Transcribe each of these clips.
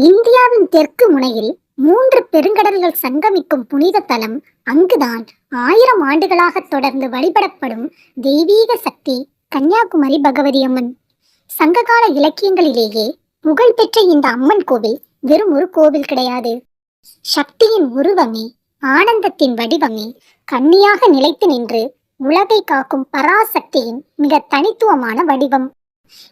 இந்தியாவின் தெற்கு முனையில் மூன்று பெருங்கடல்கள் சங்கமிக்கும் புனித தலம் அங்குதான் ஆயிரம் ஆண்டுகளாக தொடர்ந்து வழிபடப்படும் தெய்வீக சக்தி கன்னியாகுமரி பகவதி அம்மன் சங்ககால இலக்கியங்களிலேயே புகழ்பெற்ற இந்த அம்மன் கோவில் வெறும் ஒரு கோவில் கிடையாது. சக்தியின் உருவமே ஆனந்தத்தின் வடிவமே கன்னியாக நிலைத்து நின்று உலகை காக்கும் பராசக்தியின் மிக தனித்துவமான வடிவம்.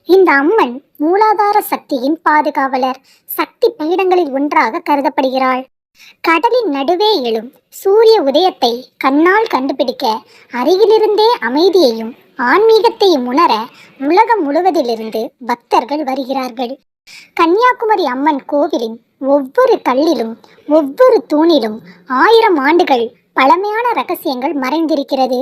இந்த அம்மன் மூலாதார சக்தியின் பாதுகாவலர். சக்தி பீடங்களில் ஒன்றாக கருதப்படுகிறாள். கடலின் நடுவே எழும் சூரிய உதயத்தை கண்ணால் கண்டுபிடிக்க அருகிலிருந்தே அமைதியையும் ஆன்மீகத்தையும் உணர உலகம் முழுவதிலிருந்து பக்தர்கள் வருகிறார்கள். கன்னியாகுமரி அம்மன் கோவிலின் ஒவ்வொரு கல்லிலும் ஒவ்வொரு தூணிலும் ஆயிரம் ஆண்டுகள் பழமையான ரகசியங்கள் மறைந்திருக்கிறது.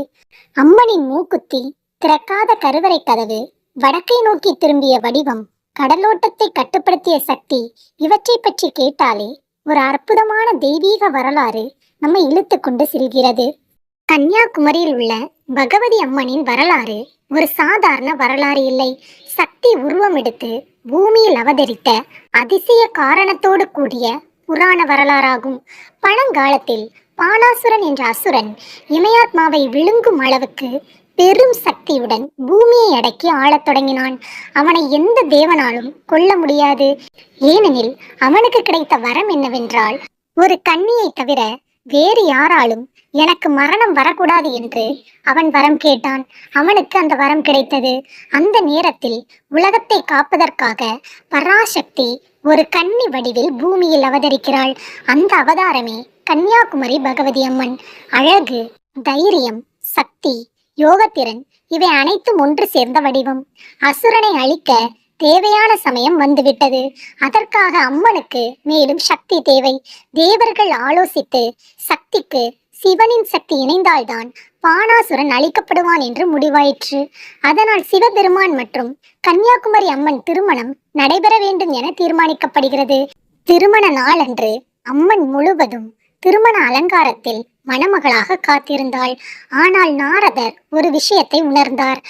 அம்மனின் மூக்குத்தி திறக்காத கருவறை கதவு வடக்கை நோக்கி திரும்பிய வடிவம் கடலோட்டத்தை கட்டுப்படுத்திய சக்தி இவற்றை பற்றி கேட்டாலே ஒரு அற்புதமான தெய்வீக வரலாறு நம்மை இழுத்து கொண்டு செல்கிறது. கன்னியாகுமரியில் உள்ள பகவதி அம்மனின் வரலாறு ஒரு சாதாரண வரலாறு இல்லை. சக்தி உருவம் எடுத்து பூமியில் அவதரித்த அதிசய காரணத்தோடு கூடிய புராண வரலாறாகும். பழங்காலத்தில் பானாசுரன் என்ற அசுரன் இமயாத்மாவை விழுங்கும் அளவுக்கு பெரும் சக்தியுடன் பூமியை அடக்கி ஆளத் தொடங்கினான். அவனை எந்த தேவனாலும் கொல்ல முடியாது. ஏனெனில் அவனுக்கு கிடைத்த வரம் என்னவென்றால் ஒரு கன்னியை தவிர வேறு யாராலும் எனக்கு மரணம் வரக்கூடாது என்று அவன் வரம் கேட்டான். அவனுக்கு அந்த வரம் கிடைத்தது அந்த நேரத்தில் உலகத்தை காப்பதற்காக பராசக்தி ஒரு கன்னி வடிவில் பூமியில் அவதரிக்கிறாள். அந்த அவதாரமே கன்னியாகுமரி பகவதி அம்மன். அழகு தைரியம் சக்தி யோகத்திறன் இவை அனைத்தும் ஒன்று சேர்ந்த வடிவம். அசுரனை அழிக்க தேவையான சமயம் வந்துவிட்டது. அதற்காக அம்மனுக்கு மேலும் சக்தி தேவை. தேவர்கள் ஆலோசித்து சக்திக்கு சிவனின் சக்தி இணைந்தால்தான் பானாசுரன் அழிக்கப்படுவான் என்று முடிவாயிற்று. அதனால் சிவபெருமான் மற்றும் கன்னியாகுமரி அம்மன் திருமணம் நடைபெற வேண்டும் என தீர்மானிக்கப்படுகிறது. திருமண நாளன்று அம்மன் முழுவதும் திருமண அலங்காரத்தில் மணமகளாக காத்திருந்தாள். ஆனால் நாரதர் ஒரு விஷயத்தை உணர்ந்தார்.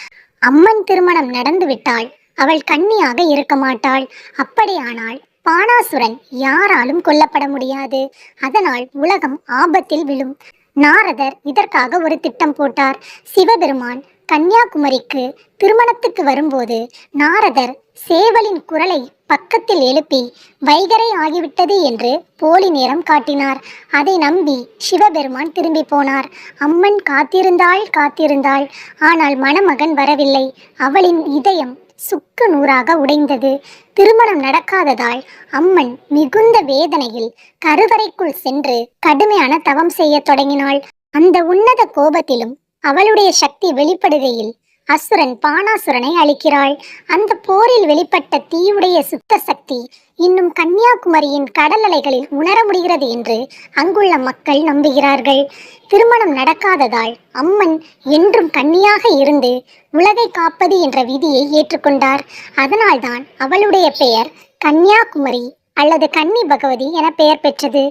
அம்மன் திருமணம் நடந்துவிட்டால் அவள் கன்னியாக இருக்க மாட்டாள். அப்படியானால் பானாசுரன் யாராலும் கொல்லப்பட முடியாது. அதனால் உலகம் ஆபத்தில் விழும். நாரதர் இதற்காக ஒரு திட்டம் போட்டார். சிவபெருமான் கன்னியாகுமரிக்கு திருமணத்துக்கு வரும்போது நாரதர் சேவலின் குரலை பக்கத்தில் எழுப்பி வைகரை ஆகிவிட்டது என்று போலி நேரம் காட்டினார். அதை நம்பி சிவபெருமான் திரும்பி போனார். அம்மன் காத்திருந்தாள் காத்திருந்தாள். ஆனால் மணமகன் வரவில்லை. அவளின் இதயம் சுக்கு நூறாக உடைந்தது. திருமணம் நடக்காததால் அம்மன் மிகுந்த வேதனையில் கருவறைக்குள் சென்று கடுமையான தவம் செய்யத் தொடங்கினாள். அந்த உன்னத கோபத்திலும் அவளுடைய சக்தி வெளிப்படுகையில் அசுரன் பானாசுரனை அழிக்கிறாள். அந்த போரில் வெளிப்பட்ட தீயுடைய சுத்த சக்தி இன்னும் கன்னியாகுமரியின் கடல் அலைகளில் உணர முடிகிறது என்று அங்குள்ள மக்கள் நம்புகிறார்கள். திருமணம் நடக்காததால் அம்மன் என்றும் கன்னியாக இருந்து உலகை காப்பது என்ற விதியை ஏற்றுக்கொண்டார். அதனால்தான் அவளுடைய பெயர் கன்னியாகுமரி அல்லது கன்னி பகவதி என பெயர் பெற்றது.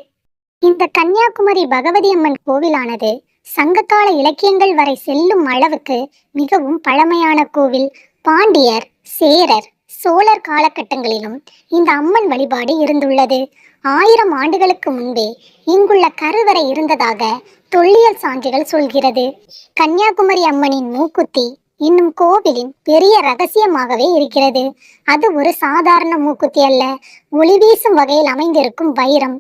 இந்த கன்னியாகுமரி பகவதி அம்மன் கோவிலானது சங்ககால இலக்கியங்கள் வரை செல்லும் அளவுக்கு மிகவும் பழமையான கோவில் பாண்டியர் சேரர் சோழர் காலகட்டங்களிலும் இந்த அம்மன் வழிபாடு இருந்துள்ளது. ஆயிரம் ஆண்டுகளுக்கு முன்பே இங்குள்ள கருவறை இருந்ததாக தொல்லியல் சான்றுகள் சொல்கிறது. கன்னியாகுமரி அம்மனின் மூக்குத்தி இன்னும் கோவிலின் பெரிய ரகசியமாகவே இருக்கிறது. அது ஒரு சாதாரண மூக்குத்தி அல்ல ஒளி வீசும் வகையில் அமைந்திருக்கும் வைரம்.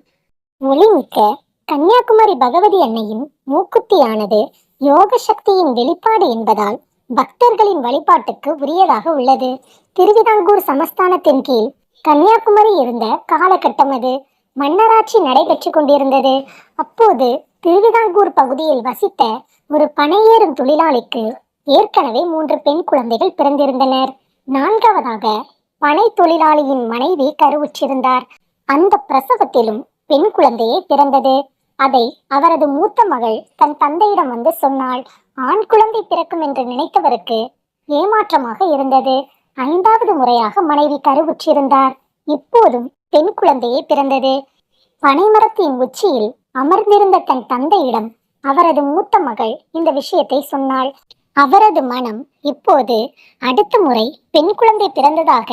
ஒளிமிக்க கன்னியாகுமரி பகவதி அன்னையின் மூக்குத்தியானது யோக சக்தியின் வெளிப்பாடு என்பதால் பக்தர்களின் வழிபாட்டுக்கு உரியதாக உள்ளது. திருவிதாங்கூர் சமஸ்தானத்தின் கீழ் கன்னியாகுமரி இருந்த காலகட்டம் அது. மன்னராட்சி நடைபெற்று கொண்டிருந்தது. அப்போது திருவிதாங்கூர் பகுதியில் வசித்த ஒரு பனையேறும் தொழிலாளிக்கு ஏற்கனவே மூன்று பெண் குழந்தைகள் பிறந்திருந்தனர். நான்காவதாக பனை தொழிலாளியின் மனைவி கருவுற்றிருந்தார். அந்த பிரசவத்திலும் பெண் குழந்தையே பிறந்தது. அதை அவரது மூத்த மகள் தன் தந்தையிடம் வந்து சொன்னாள். ஆண் குழந்தை பிறக்கும் என்று நினைத்தவருக்கு ஏமாற்றமாக இருந்தது. ஐந்தாவது முறையாக மனைவி கருவுற்றிருந்தார். இப்போதும் பெண் குழந்தையே பிறந்தது. பனைமரத்தின் உச்சியில் அமர்ந்திருந்த தன் தந்தையிடம் அவரது மூத்த மகள் இந்த விஷயத்தை சொன்னாள். அவரது மனம் இப்போது அடுத்த முறை பெண் குழந்தை பிறந்ததாக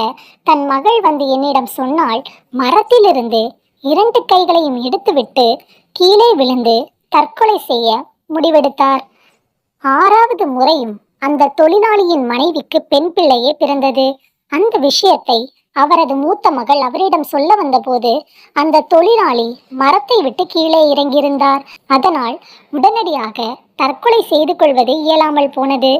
தன் மகள் வந்து என்னிடம் சொன்னால் மரத்திலிருந்து இரண்டு கைகளையும் எடுத்துவிட்டு கீழே விழுந்து தற்கொலை செய்ய முடிவெடுத்தார். ஆறாவது முறையும் அந்த தொழிலாளியின் மனைவிக்கு பெண் பிள்ளையே பிறந்தது. அந்த விஷயத்தை அவரது மூத்த மகள் அவரிடம் சொல்ல வந்தபோது அந்த தொழிலாளி மரத்தை விட்டு கீழே இறங்கியிருந்தார். அதனால் உடனடியாக தற்கொலை செய்து கொள்வது இயலாமல் போனது.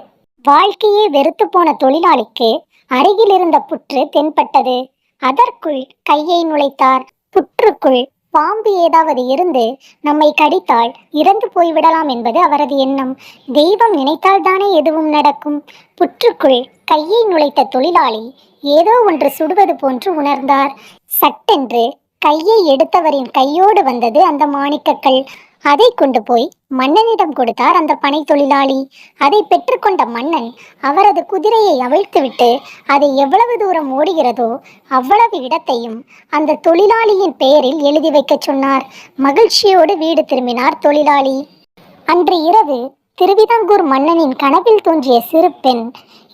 வாழ்க்கையே வெறுத்து போன தொழிலாளிக்கு அருகிலிருந்த புற்று தென்பட்டது. அதற்குள் கையை நுழைத்தார். புற்றுக்குள் பாம்பு ஏதாவது இருந்து நம்மை கடித்தால் இறந்து போய்விடலாம் என்பது அவரது எண்ணம். தெய்வம் நினைத்தால் தானே எதுவும் நடக்கும். புற்றுக்குள் கையை நுழைத்த தொழிலாளி ஏதோ ஒன்று சுடுவது போன்று உணர்ந்தார். சட்டென்று கையை எடுத்தவரின் கையோடு வந்தது அந்த மாணிக்கக்கல். அதை கொண்டு போய் மன்னனிடம் கொடுத்தார் அந்த பனை தொழிலாளி. அதை பெற்றுக்கொண்ட மன்னன் அவரது குதிரையை அவிழ்த்துவிட்டு அதை எவ்வளவு தூரம் ஓடுகிறதோ அவ்வளவு இடத்தையும் அந்த தொழிலாளியின் பெயரில் எழுதி வைக்கச் சொன்னார். மகிழ்ச்சியோடு வீடு திரும்பினார் தொழிலாளி. அன்று இரவு திருவிதாங்கூர் மன்னனின் கனவில் தோன்றிய சிறு பெண்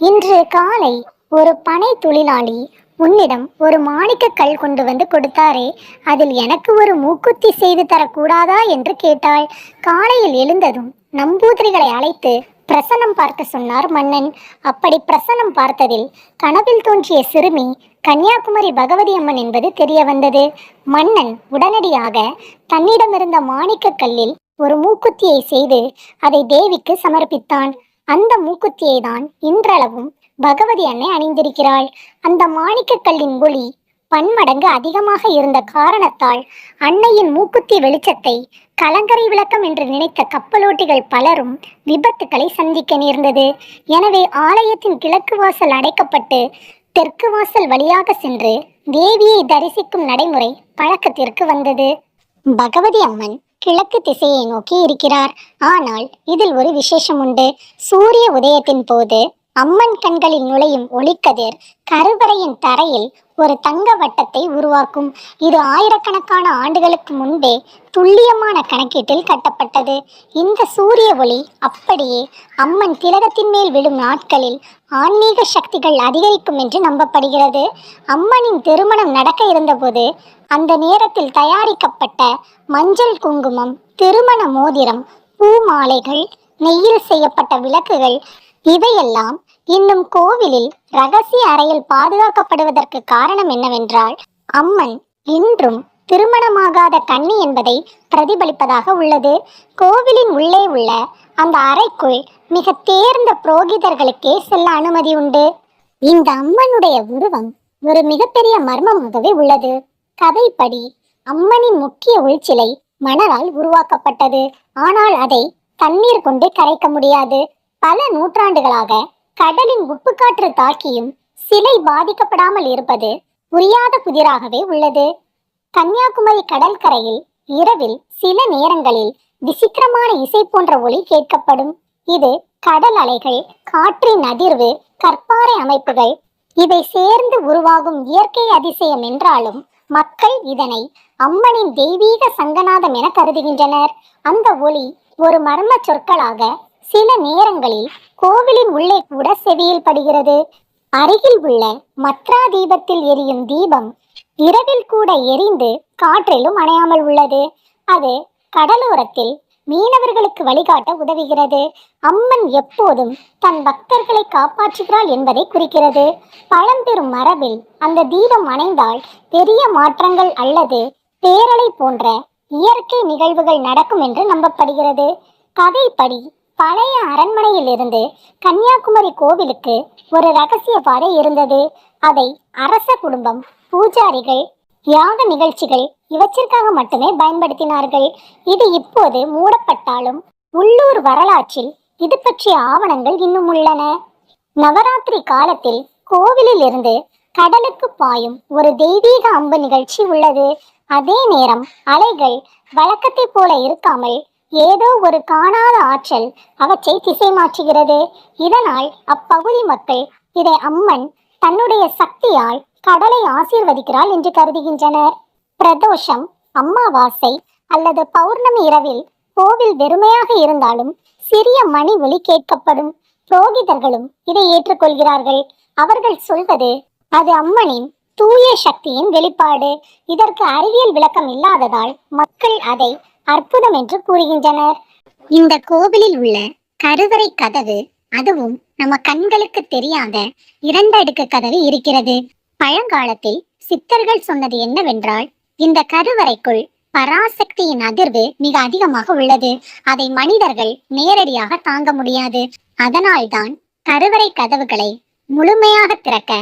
இன்று காலை ஒரு பனை தொழிலாளி உன்னிடம் ஒரு மாணிக்க கல் கொண்டு வந்து கொடுத்தாரே அதில் எனக்கு ஒரு மூக்குத்தி செய்து தரக்கூடாதா என்று கேட்டாள். காலையில் எழுந்ததும் நம்பூதிரிகளை அழைத்து பிரசனம் பார்க்க சொன்னார் மன்னன். அப்படி பிரசனம் பார்த்ததில் கனவில் தோன்றிய சிறுமி கன்னியாகுமரி பகவதி அம்மன் என்பது தெரிய வந்தது. மன்னன் உடனடியாக தன்னிடமிருந்த மாணிக்க கல்லில் ஒரு மூக்குத்தியை செய்து அதை தேவிக்கு சமர்ப்பித்தான். அந்த மூக்குத்தியை தான் இன்றளவும் பகவதி அன்னை அணிந்திருக்கிறாள். அந்த மாணிக்கக்கல்லின் ஒளி பன்மடங்கு அதிகமாக இருந்த காரணத்தால் அன்னையின் மூக்குத்தி வெளிச்சத்தை கலங்கரை விளக்கம் என்று நினைத்த கப்பலோட்டிகள் பலரும் விபத்துக்களை சந்திக்க நேர்ந்தது. எனவே ஆலயத்தின் கிழக்கு வாசல் அடைக்கப்பட்டு தெற்கு வாசல் வழியாக சென்று தேவியை தரிசிக்கும் நடைமுறை பழக்கத்திற்கு வந்தது. பகவதி அம்மன் கிழக்கு திசையை நோக்கி இருக்கிறார். ஆனால் இதில் ஒரு விசேஷம் உண்டு. சூரிய உதயத்தின் போது அம்மன் கண்களில் நுழையும் ஒளிக்கதிர் கருவறையின் தரையில் ஒரு தங்க வட்டத்தை உருவாக்கும். இது ஆயிரக்கணக்கான ஆண்டுகளுக்கு முன்பே துல்லியமான கணக்கீட்டில் கட்டப்பட்டது. இந்த சூரிய ஒளி அப்படியே அம்மன் திலகத்தின் மேல் விழும் நாட்களில் ஆன்மீக சக்திகள் அதிகரிக்கும் என்று நம்பப்படுகிறது. அம்மனின் திருமணம் நடக்க இருந்தபோது அந்த நேரத்தில் தயாரிக்கப்பட்ட மஞ்சள் குங்குமம் திருமண மோதிரம் பூ மாலைகள் நெய்யில் செய்யப்பட்ட விளக்குகள் இவையெல்லாம் இன்னும் கோவிலில் ரகசிய அறையில் பாதுகாக்கப்படுவதற்கு காரணம் என்னவென்றால் அம்மன் இன்றும் திருமணமாகாத கன்னி என்பதை பிரதிபலிப்பதாக உள்ளது. கோவிலின் உள்ளே உள்ள அந்த அறைக்குள் மிக தேர்ந்த புரோகிதர்களுக்கே செல்ல அனுமதி உண்டு. இந்த அம்மனுடைய உருவம் ஒரு மிகப்பெரிய மர்மமாகவே உள்ளது. கதைப்படி அம்மனின் முக்கிய உள்சிலை மணலால் உருவாக்கப்பட்டது. ஆனால் அதை தண்ணீர் கொண்டு கரைக்க முடியாது. பல நூற்றாண்டுகளாக கடலின் உப்புக்காற்று தாக்கியும் சிலை பாதிக்கப்படாமல் இருப்பது புரியாத புதிராகவே உள்ளது. கன்னியாகுமரி கடற்கரையில் இரவில் சில நேரங்களில் விசித்திரமான இசை போன்ற ஒளி கேட்கப்படும். இது கடல் அலைகள் காற்றின் அதிர்வு கற்பாறை அமைப்புகள் இவை சேர்ந்து உருவாகும் இயற்கை அதிசயம் என்றாலும் மக்கள் இதனை அம்மனின் தெய்வீக சங்கநாதம் என கருதுகின்றனர். அந்த ஒளி ஒரு மர்ம சொற்களாக சில நேரங்களில் கோவிலின் உள்ளே கூட செவியில் படுகிறது. அருகில் உள்ள மத்ரா தீபத்தில் எரியும் தீபம் இரவில் கூட எரிந்து காற்றிலும் அணையாமல் உள்ளது. அது கடலோரத்தில் மீனவர்களுக்கு வழிகாட்ட உதவுகிறது. அம்மன் எப்போதும் தன் பக்தர்களை காப்பாற்றுகிறாள் என்பதை குறிக்கிறது. பழம்பெரும் மரபில் அந்த தீபம் அணைந்தால் பெரிய மாற்றங்கள் அல்லது பேரலை போன்ற இயற்கை நிகழ்வுகள் நடக்கும் என்று நம்பப்படுகிறது. கதைப்படி பழைய அரண்மனையில் இருந்து கன்னியாகுமரி கோவிலுக்கு ஒரு ரகசிய பாதை இருந்தது. அதை அரச குடும்பம் பூஜாரிகள் யாக நிகழ்ச்சிகள் இவற்றிற்காக மட்டுமே பயன்படுத்தினார்கள். இது இப்போது மூடப்பட்டாலும் உள்ளூர் வரலாற்றில் இது பற்றிய ஆவணங்கள் இன்னும் உள்ளன. நவராத்திரி காலத்தில் கோவிலில் இருந்து கடலுக்கு பாயும் ஒரு தெய்வீக அம்பு நிகழ்ச்சி உள்ளது. அதே நேரம் அலைகள் வழக்கத்தைப் போல இருக்காமல் ஏதோ ஒரு காணாத ஆற்றல் அவற்றை திசை மாற்றுகிறது இதனால் அப்பகுதி மக்கள் இதை அம்மன் தன்னுடைய சக்தியால் கடலை ஆசீர்வதிக்கிறாள் என்று கருதுகின்றனர். பிரதோஷம் அம்மாவாசை அல்லது பௌர்ணமி இரவில் கோவில் வெறுமையாக இருந்தாலும் சிறிய மணி ஒளி கேட்கப்படும். புரோகிதர்களும் இதை ஏற்றுக்கொள்கிறார்கள். அவர்கள் சொல்வது அது அம்மனின் தூய சக்தியின் வெளிப்பாடு. இதற்கு அறிவியல் விளக்கம் இல்லாததால் மக்கள் அதை அற்புதம் என்று கூறுகின்றனர். இந்த கோவிலில் உள்ள கருவறை கதவு அதுவும் நம்ம கண்களுக்கு தெரியாத இரண்டு அடுக்கு கதவு இருக்கிறது. பழங்காலத்தில் சித்தர்கள் சொன்னது என்னவென்றால் இந்த கருவறைக்குள் பராசக்தியின் அதிர்வு மிக அதிகமாக உள்ளது. அதை மனிதர்கள் நேரடியாக தாங்க முடியாது. அதனால்தான் கருவறை கதவுகளை முழுமையாக திறக்க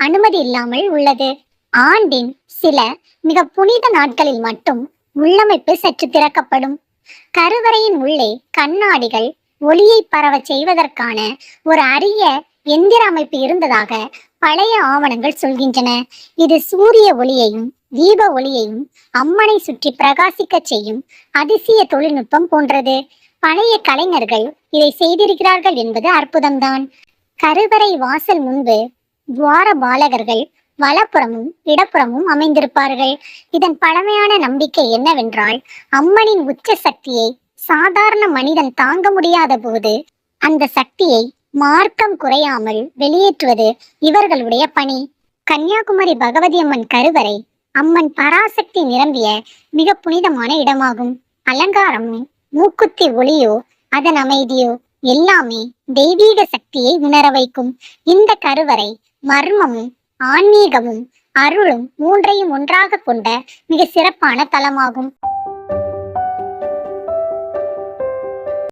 அனுமதி இல்லாமல் உள்ளது. ஆண்டின் சில மிக புனித நாட்களில் மட்டும் உள்ளமைப்பு சற்று திறக்கப்படும். கருவறையின் உள்ளே கண்ணாடிகள் ஒளியை பரவச் செய்வதற்கான ஒரு அரிய எந்திர அமைப்பு இருந்ததாக பழைய ஆவணங்கள் சொல்கின்றன. இது சூரிய ஒளியையும் தீப ஒளியையும் அம்மனை சுற்றி பிரகாசிக்கச் செய்யும் அதிசய தொழில்நுட்பம் போன்றது. பழைய கலைஞர்கள் இதை செய்திருக்கிறார்கள் என்பது அற்புதம்தான். கருவறை வாசல் முன்பு துவார பாலகர்கள் வலப்புறமும் இடப்புறமும் அமைந்திருப்பார்கள். இதன் பழமையான நம்பிக்கை என்னவென்றால் அம்மனின் உச்ச சக்தியை சாதாரண மனிதன் தாங்க முடியாத போது அந்த சக்தியை மார்க்கம் குறையாமல் வெளியேற்றுவது இவர்களுடைய பணி. கன்னியாகுமரி பகவதி அம்மன் கருவறை அம்மன் பராசக்தி நிரம்பிய மிக புனிதமான இடமாகும். அலங்காரமும் மூக்குத்தி ஒளியோ அதன் அமைதியோ எல்லாமே தெய்வீக சக்தியை உணர வைக்கும். இந்த கருவறை மர்மமும் ஆன்மீகமும் அருளும் மூன்றையும் ஒன்றாக கொண்ட மிக சிறப்பான தலமாகும்.